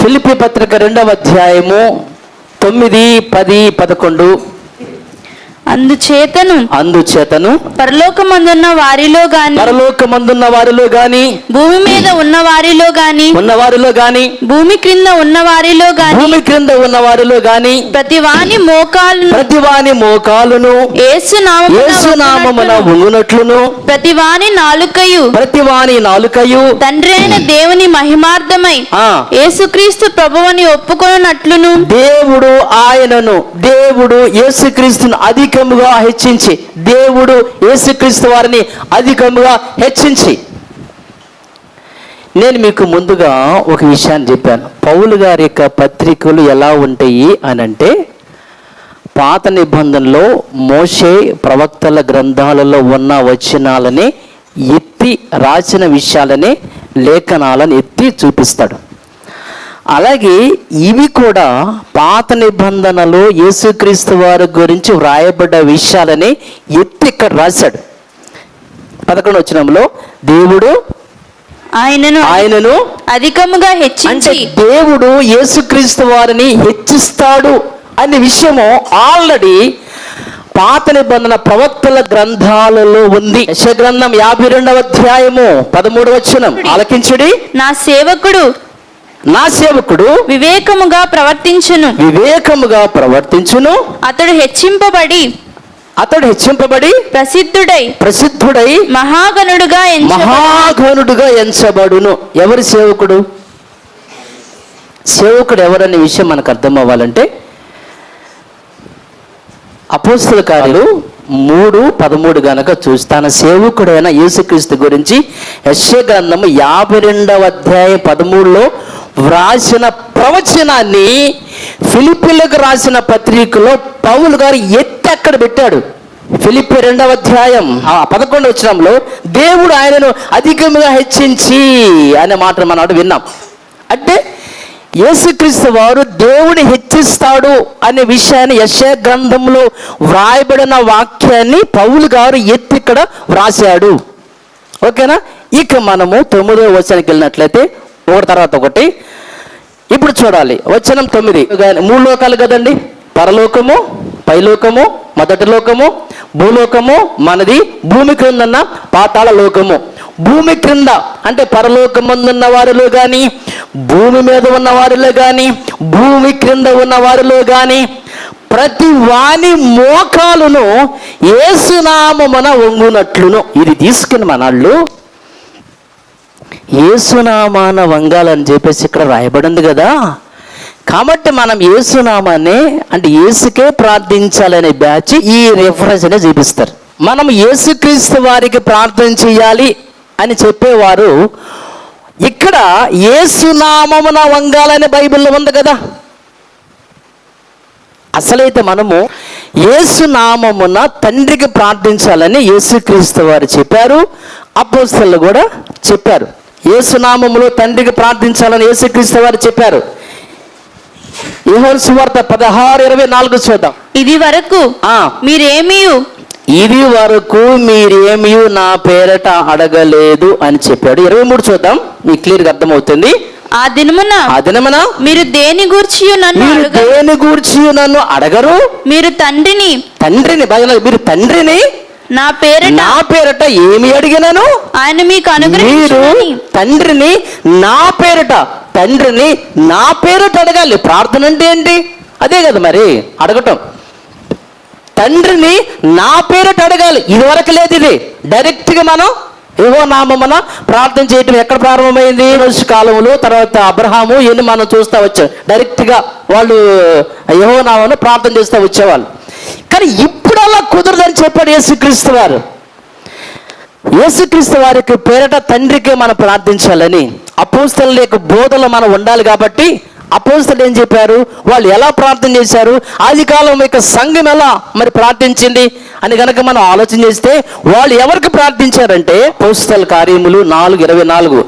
ఫిలిపి పత్రిక రెండవ అధ్యాయము తొమ్మిది పది పదకొండు. అందుచేతను అందుచేతను పరలోకమందున్న వారిలో గాని పరలోకమందున్న వారిలో గాని భూమి మీద ఉన్న వారిలో గాని ఉన్న వారిలో గాని భూమి క్రింద ఉన్న వారిలో గాని భూమి క్రింద ఉన్న వారిలో గాని ప్రతి వాని మోకాలను ప్రతి వాని మోకాలును యేసు యేసు నామమున ఉంగునట్లును ప్రతి వాని నాలుకయు ప్రతి వాని నాలుకయు తండ్రి అయిన దేవుని మహిమార్థమై ఆ. యేసుక్రీస్తు ప్రభువుని ఒప్పుకొనున్నట్లును. దేవుడు ఆయనను దేవుడు యేసుక్రీస్తును అధికముగా హెచ్చించి దేవుడు యేసుక్రీస్తు వారిని అధికముగా హెచ్చించి. నేను మీకు ముందుగా ఒక విషయాన్ని చెప్పాను. పౌలు గారి యొక్క పత్రికలు ఎలా ఉంటాయి అని అంటే పాత నిబంధనలో మోషే ప్రవక్తల గ్రంథాలలో ఉన్న వచనాలని ఎత్తి రాసిన విషయాలని లేఖనాలను ఎత్తి చూపిస్తాడు. అలాగే ఇవి కూడా పాత నిబంధనలో యేసుక్రీస్తు వారి గురించి వ్రాయబడ్డ విషయాలని ఎత్తి ఇక్కడ రాశాడు. పదకొండు వచనంలో దేవుడు ఆయనను ఆయనను అధికముగా హెచ్చించి దేవుడు యేసుక్రీస్తు వారిని హెచ్చిస్తాడు అనే విషయము ఆల్రెడీ పాత నిబంధన ప్రవక్తల గ్రంథాలలో ఉంది. యశ గ్రంథం యాభై రెండవ అధ్యాయము పదమూడు వచనం. ఆలకించుడి. నా సేవకుడు నా సేవకుడు వివేకముగా ప్రవర్తించును. వివేకముగా ప్రవర్తించును. అతడు హెచ్చింపబడి అతడు హెచ్చింపబడి ప్రసిద్ధుడై ప్రసిద్ధుడై మహాగణుడుగా మహాఘనుడుగా ఎంచబడును. ఎవరి సేవకుడు? సేవకుడు ఎవరనే విషయం మనకు అర్థం అవ్వాలంటే అపోస్తుల కార్యాలు మూడు పదమూడు గనక చూస్తాన సేవకుడైన యేసుక్రీస్తు గురించి యశ్య గ్రంథము యాభై రెండవ అధ్యాయం పదమూడులో వ్రాసిన ప్రవచనాన్ని ఫిలిపిలకు రాసిన పత్రికలో పౌలు గారు ఎత్తి అక్కడ పెట్టాడు. ఫిలిపి రెండవ అధ్యాయం ఆ పదకొండు వచ్చినంలో దేవుడు ఆయనను అధికంగా హెచ్చించి అనే మాట మనం విన్నాం. అంటే యేసుక్రీస్తు వారు దేవుని హెచ్చిస్తాడు అనే విషయాన్ని యశ గ్రంథంలో వ్రాయబడిన వాక్యాన్ని పౌలు గారు ఎత్తి ఇక్కడ వ్రాసాడు ఓకేనా? ఇక మనము తొమ్మిదో వచనానికి వెళ్ళినట్లయితే ఒకటి తర్వాత ఒకటి. ఇప్పుడు చూడాలి. వచనం తొమ్మిది. మూడు లోకాలు కదండి? పరలోకము పైలోకము మొదటి లోకము భూలోకము మనది భూమి క్రిందన్న పాతాళ లోకము. భూమి క్రింద అంటే పరలోకమందున్న వారిలో కానీ భూమి మీద ఉన్న వారిలో కానీ భూమి క్రింద ఉన్న వారిలో కానీ ప్రతి వాని మోకాలును ఏసునామమున వంగునట్లును. ఇది తీసుకుని మనాళ్ళు ఏసునామాన వంగాలని చెప్పేసి ఇక్కడ రాయబడింది కదా. కాబట్టి మనం ఏసునామాన్ని అంటే ఏసుకే ప్రార్థించాలనే బ్యాచ్ ఈ రిఫరెన్స్ అనే చూపిస్తారు. మనం ఏసుక్రీస్తు వారికి ప్రార్థన చేయాలి అని చెప్పేవారు ఇక్కడ ఏసునామమున వంగాలనే బైబిల్లో ఉంది కదా. అసలైతే మనము ఏసునామమున తండ్రికి ప్రార్థించాలని యేసుక్రీస్తు వారు చెప్పారు అపోస్తలు కూడా చెప్పారు. ఏసునామములో తండ్రికి ప్రార్థించాలని యేసుక్రీస్తు వారు చెప్పారు. యోహాను సువార్త పదహారు ఇరవై నాలుగు చూద్దాం. ఇది వరకు ఆ. మీరేమీ ఇది వరకు మీరేమీ నా పేరట అడగలేదు అని చెప్పాడు. ఇరవై మూడు చూద్దాం. మీకు క్లియర్గా అర్థమవుతుంది. ఆ దినమున ఆ దినమున మీరు దేని గూర్చి నన్ను మీరు దేని గూర్చి నన్ను అడగరు? మీరు తండ్రిని తండ్రిని బాగా మీరు తండ్రిని నా పేరట నా పేరట ఏమి అడిగినాను? ఆయన మీకు మీరు అనుగ్రహించునని తండ్రిని నా పేరట తండ్రిని నా పేరట అడగాలి. ప్రార్థన అంటే ఏంటి? అదే కదా మరి అడగటం. తండ్రిని నా పేరట అడగాలి. ఇది వరకు లేదు ఇది. డైరెక్ట్గా మనం ఏవో నామమున ప్రార్థన చేయటం ఎక్కడ ప్రారంభమైంది? రోజు కాలంలో తర్వాత అబ్రహాము ఇవన్నీ మనం చూస్తూ వచ్చాం. డైరెక్ట్గా వాళ్ళు ఏవో నామను ప్రార్థన చేస్తూ వచ్చేవాళ్ళు. కానీ ఇప్పుడు అలా కుదరదని చెప్పాడు యేసుక్రీస్తు వారు. యేసుక్రీస్తు వారికి పేరట తండ్రికి మనం ప్రార్థించాలని అపోస్తల యొక్క బోధలో మనం ఉండాలి కాబట్టి అపోస్తలు ఏం చెప్పారు? వాళ్ళు ఎలా ప్రార్థన చేశారు? ఆది కాలం యొక్క సంఘం ఎలా మరి ప్రార్థించింది అని గనక మనం ఆలోచన చేస్తే వాళ్ళు ఎవరికి ప్రార్థించారంటే అపోస్తల కార్యములు నాలుగు ఇరవై నాలుగు.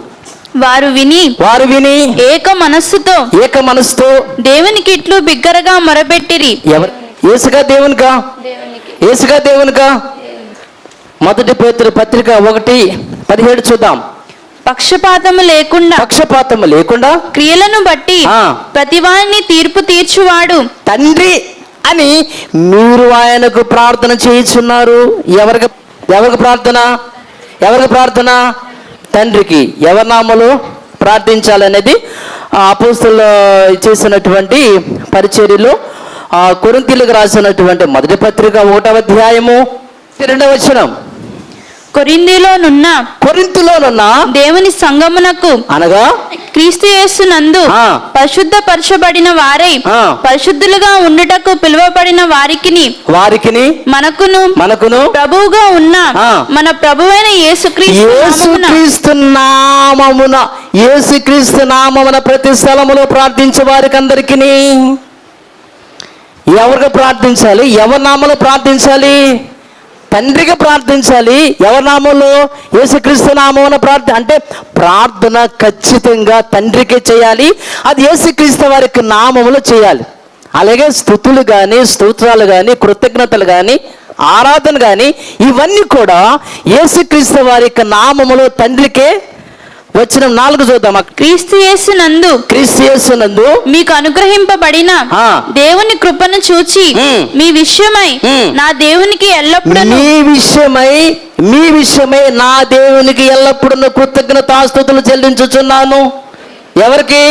వారు విని వారు విని ఏక మనస్సుతో ఏక మనసుతో దేవునికి ఇట్లు బిగ్గరగా మొరపెట్టిరి. ఎవరు ఏసుగా దేవునికా. ఏసుగా దేవునికా మొదటి పేతురు పత్రిక ఒకటి పదిహేడు చూద్దాం. పక్షపాతము లేకుండా పక్షపాతము లేకుండా? క్రియలను బట్టి ఆ. ప్రతివాని తీర్పు తీర్చువాడు. తండ్రి అని మీరు ఆయనకు ప్రార్థన చేయించున్నారు. ఎవరికి ఎవరికి ప్రార్థన? ఎవరికి ప్రార్థన? తండ్రికి. ఎవరి నామలు ప్రార్థించాలనేది ఆ అపోస్తులు చేసినటువంటి పరిచర్యలో ఆ కొరింతీలకు రాసినటువంటి మొదటి పత్రిక ఒకటవ అధ్యాయము రెండవ వచనం కొరిందిలోనున్న కొరింతిలోనున్న దేవుని సంగమునకు అనగా క్రీస్తు యేసునందు. పరిశుద్ధ పరచబడిన వారై. పరిశుద్ధులుగా ఉండుటకు పిలువబడిన వారికిని వారికిని మనకును మనకును ప్రభువుగా ఉన్న. మన ప్రభువైన యేసుక్రీస్తు నామమున యేసుక్రీస్తు నామమున యేసుక్రీస్తు నామమున ప్రతి స్థలములో ప్రార్థించే వారికి అందరికి ఎవరికి ప్రార్థించాలి? ఎవరి నామంలో ప్రార్థించాలి? తండ్రికి ప్రార్థించాలి. ఎవరి నామంలో? యేసుక్రీస్తు నామమున ప్రార్థన అంటే ప్రార్థన ఖచ్చితంగా తండ్రికే చేయాలి. అది యేసుక్రీస్తు వారికి నామములో చేయాలి. అలాగే స్థుతులు కానీ స్తోత్రాలు కానీ కృతజ్ఞతలు కానీ ఆరాధన కానీ ఇవన్నీ కూడా యేసుక్రీస్తు వారి యొక్క నామములో తండ్రికే వచ్చిన నాలుగు చూద్దాం క్రీస్తు యేసునందు క్రీస్తు యేసునందు మీకు అనుగ్రహింపబడిన ఆ. దేవుని కృపను చూచి. మీ విషయమై. నా దేవునికి ఎల్లప్పుడూ మీ విషయమై మీ విషయమై నా దేవునికి ఎల్లప్పుడూ కృతజ్ఞతాస్తుతులు చెల్లించుచున్నాను ఎవరికి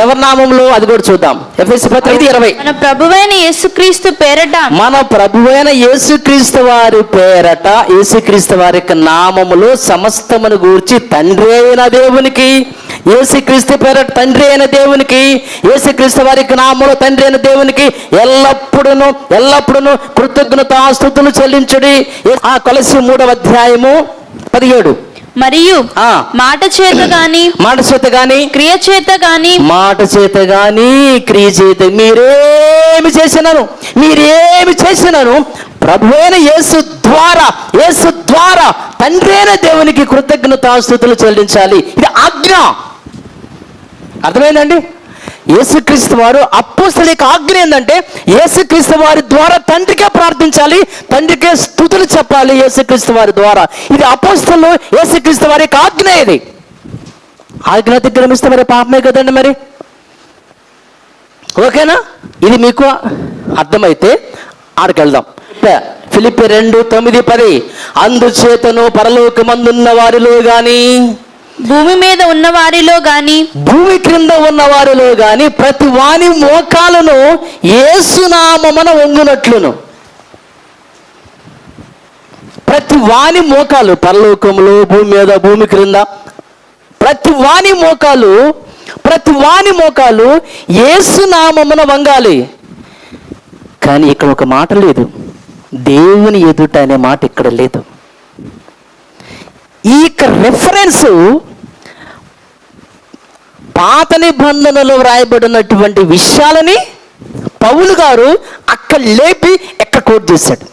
ఎవరి నామంలో? అది కూడా చూద్దాం. ఎఫ్ఎస్ పత్రిక ఇరవై. మన ప్రభువైన యేసుక్రీస్తు పేరట. మన ప్రభువైన యేసుక్రీస్తు వారి పేరట యేసుక్రీస్తు వారి యొక్క నామములో సమస్తమును గూర్చి తండ్రి అయిన దేవునికి యేసుక్రీస్తు పేరట తండ్రి అయిన దేవునికి యేసుక్రీస్తు వారి యొక్క నామములో తండ్రి అయిన దేవునికి ఎల్లప్పుడూను ఎల్లప్పుడూను కృతజ్ఞతాస్తుతులు చెల్లించుడి. ఆ కొలసి మూడవ అధ్యాయము పదిహేడు. మరియు. మాట చేత గాని మాట చేత గాని క్రియ చేత గాని మాట చేత గాని క్రియ చేత మీరేమి చేసినాను మీరేమి చేసినాను ప్రభువైన యేసు ద్వారా యేసు ద్వారా తండ్రి అయిన దేవునికి కృతజ్ఞతాస్తుతులు చెల్లించాలి. ఇది ఆజ్ఞ. అర్థమైందండి? యేసుక్రీస్తు వారు అపోస్తలిక ఆజ్ఞ ఏంటంటే యేసుక్రీస్తు వారి ద్వారా తండ్రికే ప్రార్థించాలి తండ్రికే స్థుతులు చెప్పాలి యేసుక్రీస్తు వారి ద్వారా. ఇది అపోస్తలు యేసుక్రీస్తు వారి యొక్క ఆజ్ఞ ఇది. ఆజ్ఞ అతిక్రమిస్తే మరి పాపమే కదండి మరి? ఓకేనా? ఇది మీకు అర్థమైతే ఆడకెళ్దాం. ఫిలిపి రెండు తొమ్మిది పది. అందుచేతను పరలోకమందున్న వారిలో కానీ భూమి మీద ఉన్న వారిలో గాని భూమి క్రింద ఉన్న వారిలో గాని ప్రతి వాని మోకాలను ఏసునామమున వంగునట్లును. ప్రతి వాని మోకాలు పరలోకంలో భూమి మీద భూమి క్రింద ప్రతి వాని మోకాలు ప్రతి వాని మోకాలు ఏసునామమున వంగాలి. కానీ ఇక్కడ ఒక మాట లేదు. దేవుని ఎదుట అనే మాట ఇక్కడ లేదు. ఈ యొక్క రెఫరెన్స్ పాత నిబంధనలో వ్రాయబడినటువంటి విషయాలని పౌలు గారు అక్కడ లేపి ఎక్కడ కోట్ చేశాడు.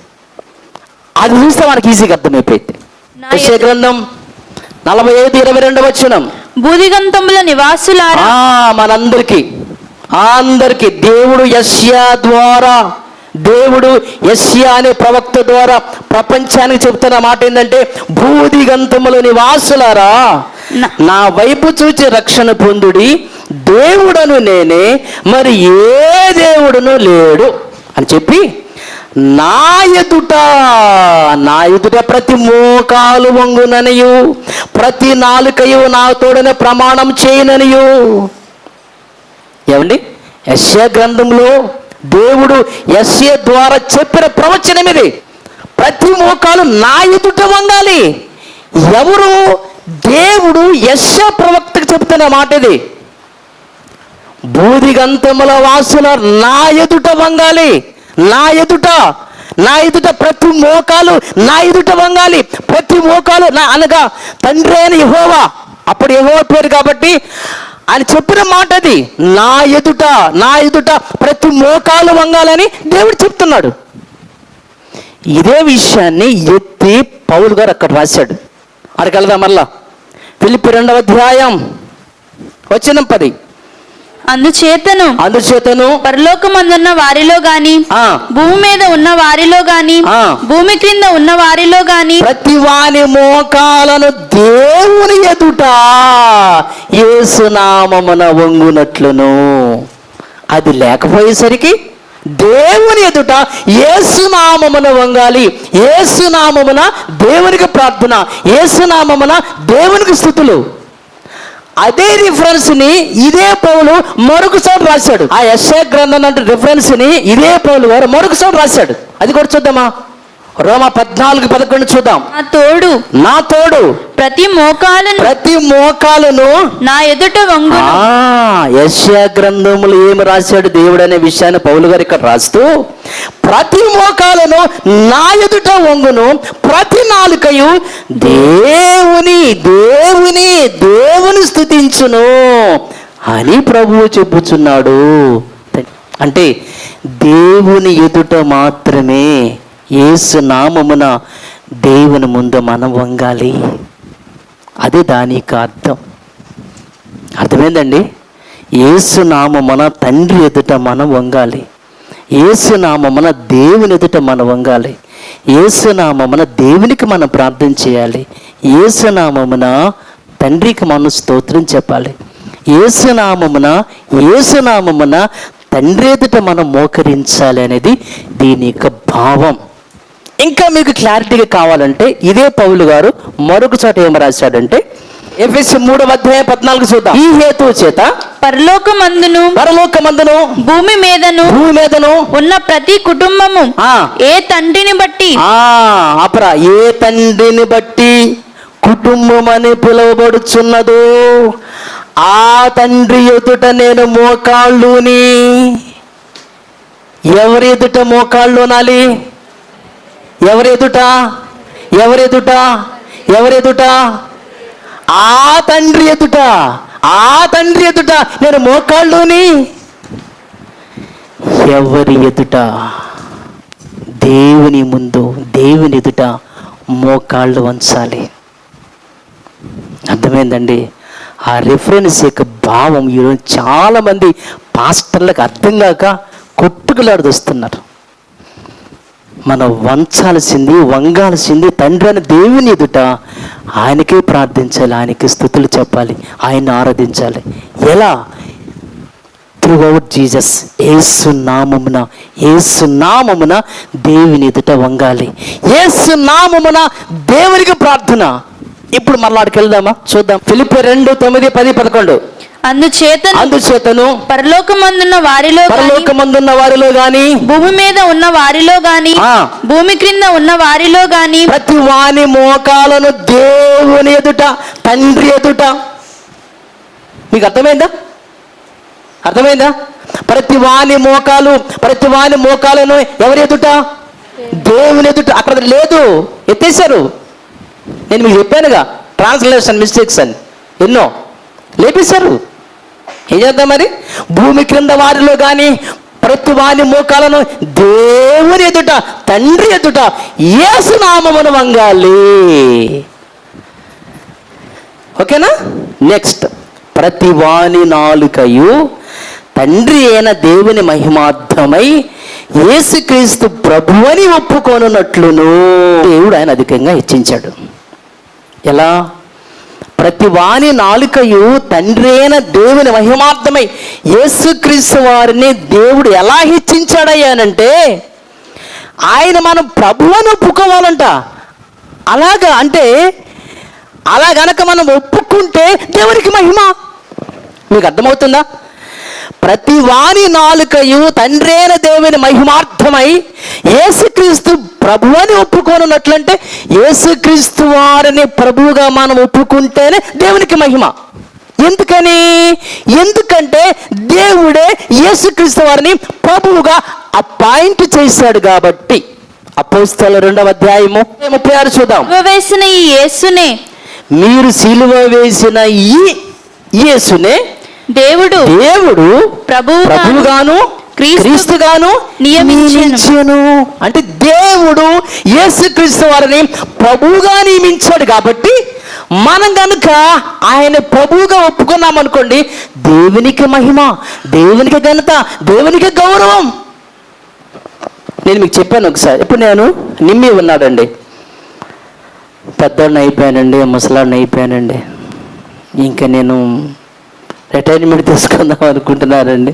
అది చూస్తే మనకి ఈజీగా అర్థమైపోయింది. గ్రంథం నలభై ఐదు ఇరవై రెండు వచ్చినం బూదిగంతముల నివాసులారా. ఆ మనందరికి అందరికి దేవుడు యష్యా ద్వారా దేవుడు యష్యా అనే ప్రవక్త ద్వారా ప్రపంచానికి చెప్తున్న మాట ఏంటంటే భూదిగంతముల నివాసులారా నా- వైపు చూచి రక్షణ పొందుడి దేవుడను నేనే మరి ఏ దేవుడును లేడు అని చెప్పి నా ఎదుట నా ఎదుట ప్రతి మోకాలు వంగుననియు ప్రతి నాలుకయు నా తోడనే ప్రమాణం చేయననియు. ఏమండి? యశ్య గ్రంథంలో దేవుడు యశ్య ద్వారా చెప్పిన ప్రవచనం ఇది ప్రతి మోకాలు నా ఎదుట వంగాలి. ఎవరు దేవుడు యశ ప్రవక్తకు చెబుతున్న మాట ఇది. బూదిగంతముల వాసుల నా ఎదుట వంగాలి. నా ఎదుట నా ఎదుట ప్రతి మోకాలు నా ఎదుట వంగాలి. ప్రతి మోకాలు నా అనగా తండ్రి అయిన యహోవా. అప్పుడు యహోవా పేరు కాబట్టి ఆయన చెప్పిన మాట అది. నా ఎదుట నా ఎదుట ప్రతి మోకాలు వంగాలని దేవుడు చెప్తున్నాడు. ఇదే విషయాన్ని ఎత్తి పౌలు గారు అక్కడ రాశాడు. వెళ్దాం మళ్ళా పిలిపి రెండవ అధ్యాయం. వచ్చిన పది. అందుచేతను అందుచేతను పరలోకమందున్న వారిలో గాని భూమి మీద ఉన్న వారిలో గాని. భూమి క్రింద ఉన్న వారిలో గాని ప్రతి వాని మోకాలను దేవుని ఎదుట ఏసునామమున వంగునట్లును. అది లేకపోయేసరికి దేవుని ఎదుట ఏసునామమున వంగాలి. ఏసునామమున దేవునికి ప్రార్థన. ఏసునామమున దేవునికి స్థుతులు. అదే రిఫరెన్స్ని ఇదే పౌలు మరొకసారి రాశాడు. ఆ ఎస్ఏ గ్రంథం అంటే రిఫరెన్స్ని ఇదే పౌలు గారు మరొకసారి రాశాడు. అది కూడా చూద్దామా? రోమ పద్నాలుగు పదకొండు చూద్దాం. నా తోడు నా తోడు ప్రతి మోకాలను ప్రతి మోకాలను నా ఎదుట వంగును. ఆ యశ్యా గ్రంథములు ఏమి రాశాడు దేవుడు అనే విషయాన్ని పౌలు గారు ఇక్కడ రాస్తూ ప్రతి మోకాలను నా ఎదుట వంగును ప్రతి నాలుకయు దేవుని దేవుని దేవుని స్థుతించును అని ప్రభువు చెప్పుచున్నాడు. అంటే దేవుని ఎదుట మాత్రమే ఏసు నామమున దేవుని ముందు మనం వంగాలి. అది దానికి అర్థం. అర్థమైందండి? ఏసునామమున తండ్రి ఎదుట మనం వంగాలి. ఏసునామమున దేవుని ఎదుట మనం వంగాలి. ఏసునామమున దేవునికి మనం ప్రార్థన చేయాలి. ఏసునామమున తండ్రికి మనం స్తోత్రం చెప్పాలి. ఏసునామమున ఏసునామమున తండ్రి ఎదుట మనం మోకరించాలి అనేది దీని యొక్క భావం. ఇంకా మీకు క్లారిటీగా కావాలంటే ఇదే పౌలు గారు మరొక చోట ఏం రాశాడంటే ఎఫ్ఎస్ మూడవ అధ్యాయం పద్నాలుగు చూద్దాం. ఈ హేతువు చేత పరలోకమందును పరలోకమందును భూమి మీదను భూమి మీదను ఉన్న ప్రతి కుటుంబము ఆ. ఏ తండ్రిని బట్టి? ఆ అపరా ఏ తండ్రిని బట్టి? కుటుంబం అని పిలువబడుచున్నదో ఆ తండ్రి ఎదుట నేను మోకాళ్ళుని. ఎవరి ఎదుట మోకాళ్ళు నాలి? ఎవరెదుట? ఎవరెదుట? ఎవరెదుట? ఆ తండ్రి ఎదుట. ఆ తండ్రి ఎదుట. నేను మోకాళ్ళుని. ఎవరి ఎదుట? దేవుని ముందు దేవుని ఎదుట మోకాళ్ళు వంచాలి. అర్థమైందండి? ఆ రిఫరెన్స్ యొక్క భావం ఈరోజు చాలామంది పాస్టర్లకు అర్థం కాక కొట్టుకులాడుదొస్తున్నారు. మనం వంచాల్సింది వంగాల్సింది తండ్రి అని దేవుని ఎదుట ఆయనకే ప్రార్థించాలి ఆయనకి స్థుతులు చెప్పాలి ఆయన్ని ఆరాధించాలి. ఎలా? త్రూఅవుట్ జీసస్ ఏసు నామమున ఏసు నామమున దేవుని ఎదుట వంగాలి. ఏసు నామమున దేవునికి ప్రార్థన. ఇప్పుడు మళ్ళాడికి వెళ్దామా చూద్దాం. ఫిలిప్ రెండు తొమ్మిది పది పదకొండు. అందుచేతను అందుచేతను పరలోకమందున్న వారిలో పరలోకమందున్న వారిలో గాని భూమి మీద ఉన్న వారిలో గాని. భూమి క్రింద ఉన్న వారిలో గాని ప్రతి వాని మోకాలను దేవుని ఎదుట తండ్రి ఎదుట. మీకు అర్థమైందా? అర్థమైందా? ప్రతి వాని మోకాలు ప్రతి వాని మోకాలను ఎవరి ఎదుట? దేవుని ఎదుట. అక్కడ లేదు. ఎత్తేసారు నేను మీకు చెప్పానుగా ట్రాన్స్లేషన్ మిస్టేక్స్ అని. ఎన్నో. లేపేశారు. ఏం చేద్దాం మరి? భూమి క్రింద వారిలో కానీ ప్రతి వాని మోకాలను దేవుని ఎదుట తండ్రి ఎదుట ఏసునామమును వంగాలి. ఓకేనా? నెక్స్ట్. ప్రతి వాని నాలుకయు తండ్రి అయిన దేవుని మహిమార్థమై యేసుక్రీస్తు ప్రభువని ఒప్పుకోనున్నట్లును. దేవుడు ఆయన అధికంగా హెచ్చించాడు. ఎలా? ప్రతి వాని నాలుకయు తండ్రి అయిన దేవుని మహిమార్థమై యేసుక్రీస్తు వారిని దేవుడు ఎలా హెచ్చించాడయ్యానంటే ఆయన మనం ప్రభువను ఒప్పుకోవాలంట. అలాగా అంటే అలా గనక మనం ఒప్పుకుంటే దేవునికి మహిమ. మీకు అర్థమవుతుందా? ప్రతి వాని నాలుకయు తండ్రైన దేవుని మహిమార్థమై యేసుక్రీస్తు ప్రభు అని ఒప్పుకోనున్నట్లంటే యేసుక్రీస్తు వారిని ప్రభువుగా మనం ఒప్పుకుంటేనే దేవునికి మహిమ. ఎందుకని? ఎందుకంటే దేవుడే యేసుక్రీస్తు వారిని ప్రభువుగా అపాయింట్ చేశాడు కాబట్టి. అపోస్తల రెండవ అధ్యాయము. ముప్పై ఆరు చూద్దాం. వేసిన ఈ యేసునే. మీరు సిలువ వేసిన ఈ యేసునే దేవుడు దేవుడు ప్రభువుగాను ప్రభువుగాను క్రీస్తు- క్రీస్తుగాను నియమించెను. అంటే దేవుడు యేసుక్రీస్తు వారిని ప్రభువుగా నియమించాడు కాబట్టి మనం కనుక ఆయన ప్రభువుగా ఒప్పుకున్నాం అనుకోండి దేవునికి మహిమ దేవునికి ఘనత దేవునికి గౌరవం. నేను మీకు చెప్పాను ఒకసారి. ఇప్పుడు నేను? నిమ్మి ఉన్నాడండి. పెద్దవాడిని అయిపోయానండి ముసలాడిని అయిపోయానండి. ఇంకా నేను రిటైర్మెంట్ తీసుకుందాం అనుకుంటున్నారండి.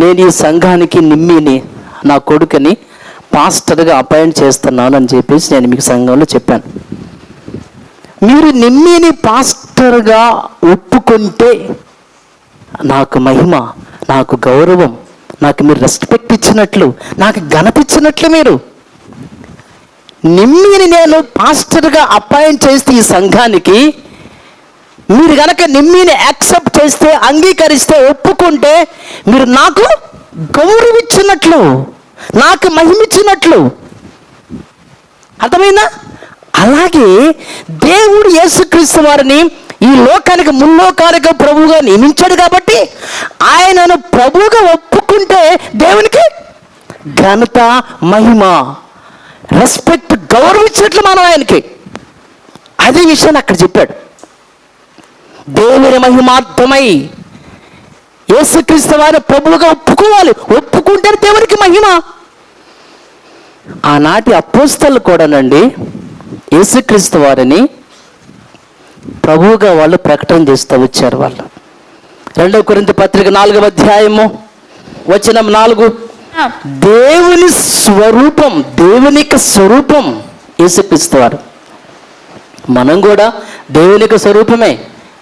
నేను ఈ సంఘానికి నిమ్మిని నా కొడుకుని పాస్టర్గా అపాయింట్ చేస్తున్నాను అని చెప్పేసి నేను మీకు సంఘంలో చెప్పాను. మీరు నిమ్మిని పాస్టర్గా ఒప్పుకుంటే నాకు మహిమ నాకు గౌరవం నాకు మీరు రెస్పెక్ట్ ఇచ్చినట్లు నాకు ఘనత ఇచ్చినట్లు మీరు. నిమ్మిని నేను పాస్టర్గా అపాయింట్ చేస్తే ఈ సంఘానికి మీరు కనుక నిమ్మిని యాక్సెప్ట్ చేస్తే అంగీకరిస్తే ఒప్పుకుంటే మీరు నాకు గౌరవించినట్లు నాకు మహిమిచ్చినట్లు అర్థమైందా? అలాగే దేవుడు యేసుక్రీస్తు వారిని ఈ లోకానికి ముల్లోకానికి ప్రభువుగా నియమించాడు కాబట్టి ఆయనను ప్రభువుగా ఒప్పుకుంటే దేవునికి ఘనత మహిమ రెస్పెక్ట్ గౌరవించినట్లు మనం ఆయనకి. అదే విషయాన్ని అక్కడ చెప్పాడు. దేవుని మహిమార్థమై యేసుక్రీస్తు వారి ప్రభువుగా ఒప్పుకోవాలి. ఒప్పుకుంటే దేవునికి మహిమ. ఆనాటి అపోస్తలు కూడానండి యేసుక్రీస్తు వారిని ప్రభువుగా వాళ్ళు ప్రకటన చేస్తూ వచ్చారు వాళ్ళు. రెండవ కొరింత పత్రిక నాలుగవ అధ్యాయము వచనం నాలుగు. దేవుని స్వరూపం దేవునికి స్వరూపం యేసుక్రీస్తు వారు. మనం కూడా దేవునికి స్వరూపమే.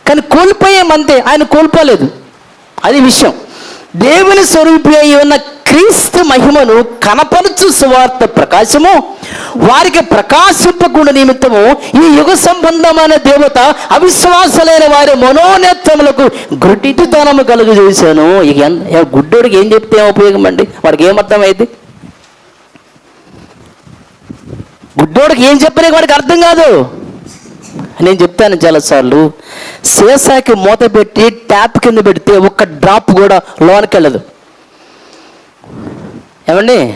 కానీ కోల్పోయేమంతే ఆయన కోల్పోలేదు. అది విషయం. దేవుని స్వరూపి అయి ఉన్న క్రీస్తు మహిమను కనపరచు సువార్త ప్రకాశము వారికి ప్రకాశింపకుండా నిమిత్తము ఈ యుగ సంబంధమైన దేవత అవిశ్వాసలైన వారి మనోనేత్రములకు గుడ్డితనము కలుగు చేశాను. ఇక గుడ్డోడికి ఏం చెప్తే ఏం ఉపయోగం అండి? వాడికి ఏమర్థమైంది గుడ్డోడికి ఏం చెప్పినా వాడికి అర్థం కాదు. నేను చెప్తాను చాలాసార్లు సీసాకి మూత పెట్టి ట్యాప్ కింద పెడితే ఒక్క డ్రాప్ కూడా లోనికి వెళ్ళదు. ఏమండి?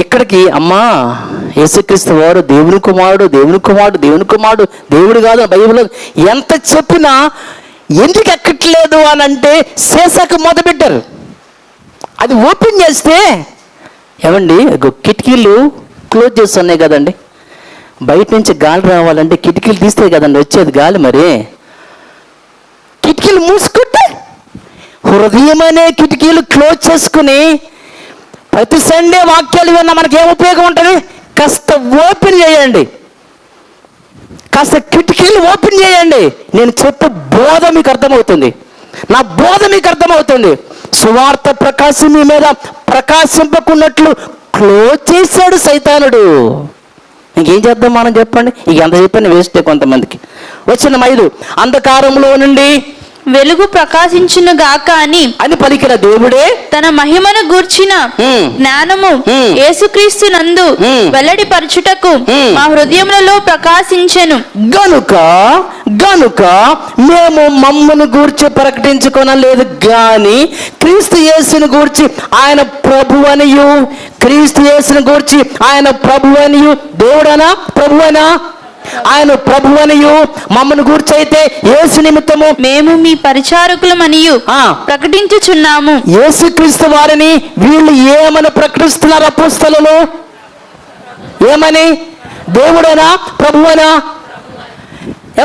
ఇక్కడికి అమ్మా యేసుక్రీస్తు వారు దేవుని కుమారుడు దేవుని కుమారుడు దేవుని కుమారుడు దేవుడు కాదు బైబిల్ ఎంత చెప్పినా ఎందుకు ఎక్కట్లేదు అని అంటే సీసాకి మూత పెట్టారు. అది ఓపెన్ చేస్తే ఏమండి కిటికీలు క్లోజ్ చేస్తున్నాయి కదండి. బయట నుంచి గాలి రావాలంటే కిటికీలు తీస్తే కదండి వచ్చేది గాలి మరి. కిటికీలు మూసుకుంటే హృదయం అనే కిటికీలు క్లోజ్ చేసుకుని ప్రతి సండే వాక్యాలు విన్నా మనకి ఏం ఉపయోగం ఉంటుంది? కాస్త ఓపెన్ చేయండి. కాస్త కిటికీలు ఓపెన్ చేయండి. నేను చెప్పే బోధ మీకు అర్థమవుతుంది. నా బోధ మీకు అర్థమవుతుంది. సువార్త ప్రకాశం మీ మీద ప్రకాశింపకున్నట్లు క్లోజ్ చేశాడు సైతానుడు. ఇంకేం చేద్దాం మనం చెప్పండి? ఇక ఎంత చెప్పిన వేస్తే కొంతమందికి. వచ్చిన మైలు అంధకారంలో నుండి వెలుగు ప్రకాశించును గాక అని అని పలికిన దేవుడే తన మహిమను గూర్చిన. జ్ఞానము. యేసుక్రీస్తు నందు హ్మ్. వెల్లడిపరచుటకు హ్మ్. మా హృదయములలో ప్రకాశించెను గనుక గనుక మేము మమ్మను గూర్చి ప్రకటించుకొనలేదు గాని క్రీస్తు యేసుని గూర్చి ఆయన ప్రభు అనియు క్రీస్తు యేసుని గూర్చి ఆయన ప్రభు అనియు దేవుడనా ప్రభు అనా ఆయన ప్రభు అనియు మమ్మను గూర్చి అయితే యేసు నిమిత్తము. మేము మీ పరిచారకులమనియు ఆ. ప్రకటించుచున్నాము. యేసుక్రీస్తు వారిని వీళ్ళు ఏమని ప్రకటిస్తున్నారు అపుస్తలలో? ఏమని? దేవుడేనా? ప్రభువనా?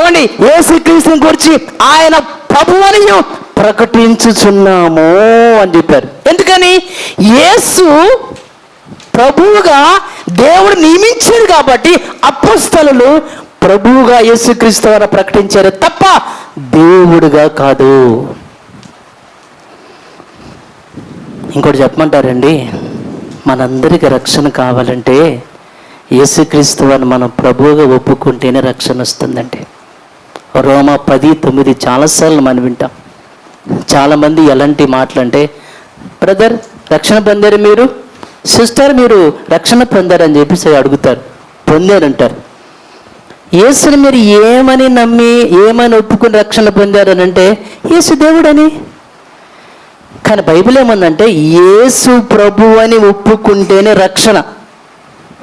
ఏమండి? యేసుక్రీస్తుని గురించి ఆయన ప్రభువని ప్రకటించుచున్నాము అని చెప్పారు. ఎందుకని? యేసు ప్రభువుగా దేవుడు నియమించాడు కాబట్టి అపుస్తలు ప్రభువుగా యేసుక్రీస్తు వారు ప్రకటించారు తప్ప దేవుడుగా కాదు. ఇంకోటి చెప్పమంటారండి మనందరికీ రక్షణ కావాలంటే యేసుక్రీస్తు వారిని మనం ప్రభువుగా ఒప్పుకుంటేనే రక్షణ వస్తుందండి రోమ పది తొమ్మిది చాలాసార్లు మనం వింటాం. చాలామంది ఎలాంటి మాటలు అంటే బ్రదర్ రక్షణ పొందారు మీరు? సిస్టర్ మీరు రక్షణ పొందారని చెప్పేసి అడుగుతారు. పొందారంటారు. యేసుని మీరు ఏమని నమ్మి ఏమని ఒప్పుకుని రక్షణ పొందారని అంటే యేసు దేవుడని. కానీ బైబిల్ ఏమందంటే యేసు ప్రభు అని ఒప్పుకుంటేనే రక్షణ.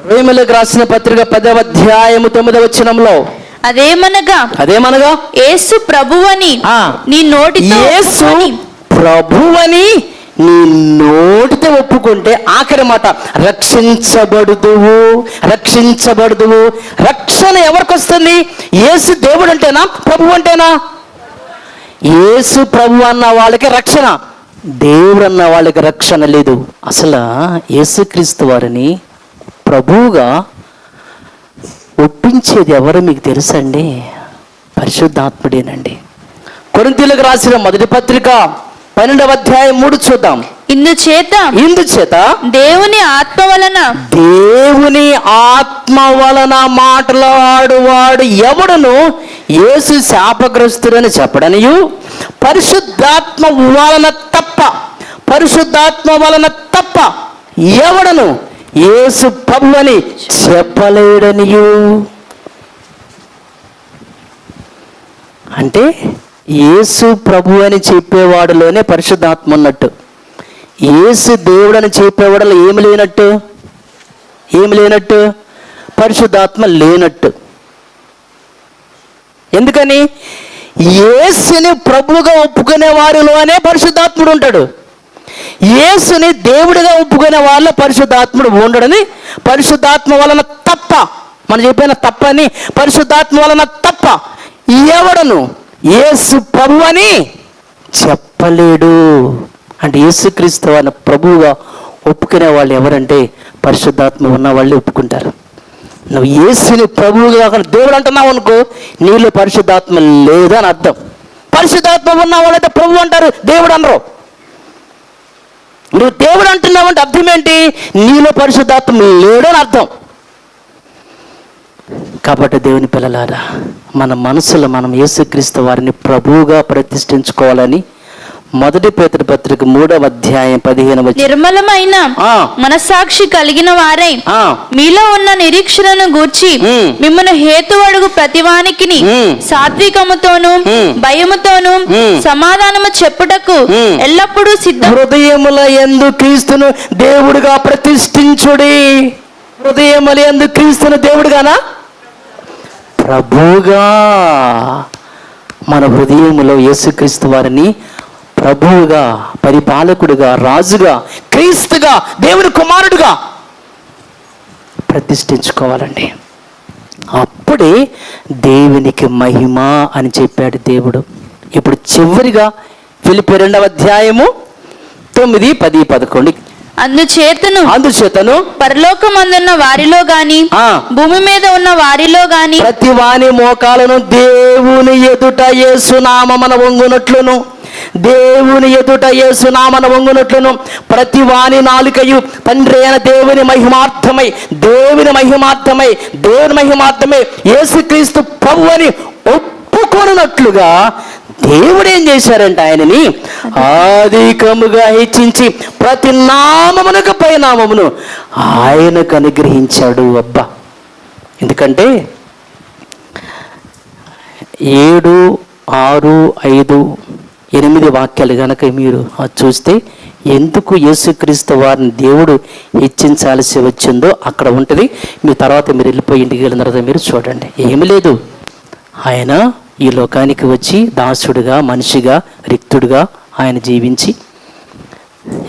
రోమిలకు రాసిన పత్రిక పదవ అధ్యాయము తొమ్మిదవ వచనంలో. అదేమనగా అదేమనగా? యేసు ప్రభువని. నీ యేసు ఒప్పుకొని ప్రభువని నీ నోటితో ఒప్పుకుంటే ఆఖరి మాట రక్షించబడుదువు రక్షించబడుదువు రక్షణ ఎవరికి వస్తుంది? ఏసు దేవుడు అంటేనా? ప్రభు అంటేనా? ఏసు ప్రభు అన్న వాళ్ళకి రక్షణ. దేవుడు అన్న వాళ్ళకి రక్షణ లేదు. అసలు యేసుక్రీస్తు వారిని ప్రభువుగా ఒప్పించేది ఎవరు మీకు తెలుసండి? పరిశుద్ధాత్ముడేనండి. కొరింతీలకు రాసిన మొదటి పత్రిక పన్నెండవ అధ్యాయం మూడు చూద్దాం. ఇందుచేత ఇందుచేత దేవుని ఆత్మ వలన దేవుని ఆత్మ వలన మాట్లాడువాడు ఎవడును? యేసు శాపగ్రస్తుడని చెప్పడనియు. పరిశుద్ధాత్మ వలన తప్ప పరిశుద్ధాత్మ వలన తప్ప ఎవడను? యేసు అని చెప్పలేడనియు. అంటే యేసు ప్రభు అని చెప్పేవాడులోనే పరిశుద్ధాత్మ ఉన్నట్టు. యేసు దేవుడు అని చెప్పేవాడలో ఏమి లేనట్టు? ఏమి లేనట్టు? పరిశుద్ధాత్మ లేనట్టు. ఎందుకని? యేసుని ప్రభువుగా ఒప్పుకునే వారిలోనే పరిశుద్ధాత్ముడు ఉంటాడు. యేసుని దేవుడిగా ఒప్పుకునే వాళ్ళ పరిశుద్ధాత్ముడు ఉండడని పరిశుద్ధాత్మ వలన తప్ప మనం చెప్పిన తప్పని పరిశుద్ధాత్మ వలన తప్ప ఎవడను యేసు ప్రభు అని చెప్పలేడు. అంటే యేసుక్రీస్తు అన్న ప్రభువుగా ఒప్పుకునే వాళ్ళు ఎవరంటే పరిశుద్ధాత్మ ఉన్న వాళ్ళే ఒప్పుకుంటారు. నువ్వు యేసుని ప్రభువుగా కాకుండా దేవుడు అంటున్నావు అనుకో నీలో పరిశుద్ధాత్మ లేదని అని అర్థం. పరిశుద్ధాత్మ ఉన్న వాళ్ళైతే ప్రభు అంటారు దేవుడు అనరు. నువ్వు దేవుడు అంటున్నావు అంటే అర్థం ఏంటి? నీలో పరిశుద్ధాత్మ లేడని అని అర్థం. కాబట్టి దేవుని పిల్లలారా మన మనసులో మనం యేసుక్రీస్తు వారిని ప్రభువుగా ప్రతిష్ఠించుకోవాలని మొదటి పేతుడి పత్రిక మూడవ అధ్యాయం పదిహేను నిర్మలమైన ఆ. మనసాక్షి కలిగిన వారై మీలో ఉన్న నిరీక్షణను గూర్చి. మిమ్మల్ని హేతు అడుగు ప్రతివానికిని మ్. సాత్వికముతోను. భయముతోను. సమాధానము చెప్పుటకు. ఎల్లప్పుడూ సిద్ధ హృదయముల ఎందు క్రీస్తును దేవుడిగా ప్రతిష్ఠించుడి హృదయముల ఎందు క్రీస్తును దేవుడుగానా ప్రభువుగా మన హృదయములో యేసుక్రీస్తు వారిని ప్రభువుగా పరిపాలకుడుగా రాజుగా క్రీస్తుగా దేవుని కుమారుడుగా ప్రతిష్ఠించుకోవాలండి. అప్పుడే దేవునికి మహిమ అని చెప్పాడు దేవుడు. ఇప్పుడు చివరిగా పిలిపి రెండవ అధ్యాయము తొమ్మిది పది పదకొండు అందుచేతను అందుచేతను పరలోకమందున్న వారిలో గాని. భూమి మీద ఉన్న వారిలో గాని ప్రతి వాని మోకాలను దేవుని ఎదుట యేసునామన వంగునట్లును దేవుని ఎదుట యేసునామన వంగునట్లును ప్రతి వాని నాలుకయు తండ్రి అయిన దేవుని మహిమార్థమై దేవుని మహిమార్థమై దేవుని మహిమార్థమై యేసుక్రీస్తు ప్రభు అని ఒప్పుకొనున్నట్లుగా దేవుడు ఏం చేశారంటే ఆయనని? అధికముగా హెచ్చించి ప్రతి నామమునకు పై నామమును ఆయనకు అనుగ్రహించాడు అబ్బా. ఎందుకంటే ఏడు ఆరు ఐదు ఎనిమిది వాక్యాలు గనక మీరు చూస్తే ఎందుకు యేసుక్రీస్తు వారిని దేవుడు హెచ్చించాల్సి వచ్చిందో అక్కడ ఉంటుంది. మీ తర్వాత మీరు వెళ్ళిపోయి ఇంటికి వెళ్ళిన తర్వాత మీరు చూడండి. ఏమి లేదు. ఆయన ఈ లోకానికి వచ్చి దాసుడుగా మనిషిగా రిక్తుడుగా ఆయన జీవించి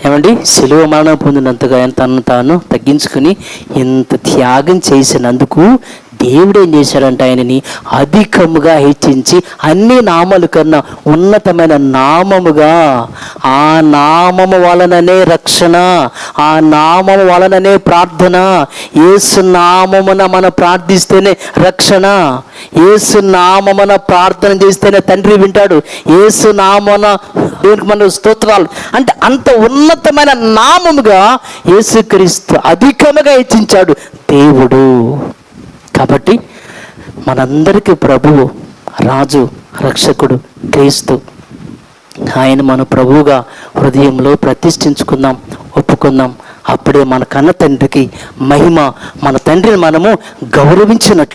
ఏమండి? సెలవు మరణం పొందినంతగా ఆయన తనను తాను తగ్గించుకుని ఇంత త్యాగం చేసినందుకు దేవుడు ఏం చేశాడంటే ఆయనని అధికముగా హెచ్చించి అన్ని నామాల కన్నా ఉన్నతమైన నామముగా ఆ నామము వలననే రక్షణ ఆ నామము వలననే ప్రార్థన. ఏసు నామమున మనం ప్రార్థిస్తేనే రక్షణ. ఏసు నామమున ప్రార్థన చేస్తేనే తండ్రి వింటాడు. ఏసు నామన దేవునికి మన స్తోత్రాలు. అంటే అంత ఉన్నతమైన నామముగా యేసుక్రీస్తు అధికముగా హెచ్చించాడు దేవుడు. కాబట్టి మనందరికీ ప్రభువు రాజు రక్షకుడు క్రీస్తు. ఆయన మన ప్రభువుగా హృదయంలో ప్రతిష్ఠించుకుందాం ఒప్పుకుందాం. అప్పుడే మన కన్న తండ్రికి మహిమ మన తండ్రిని మనము గౌరవించినట్లు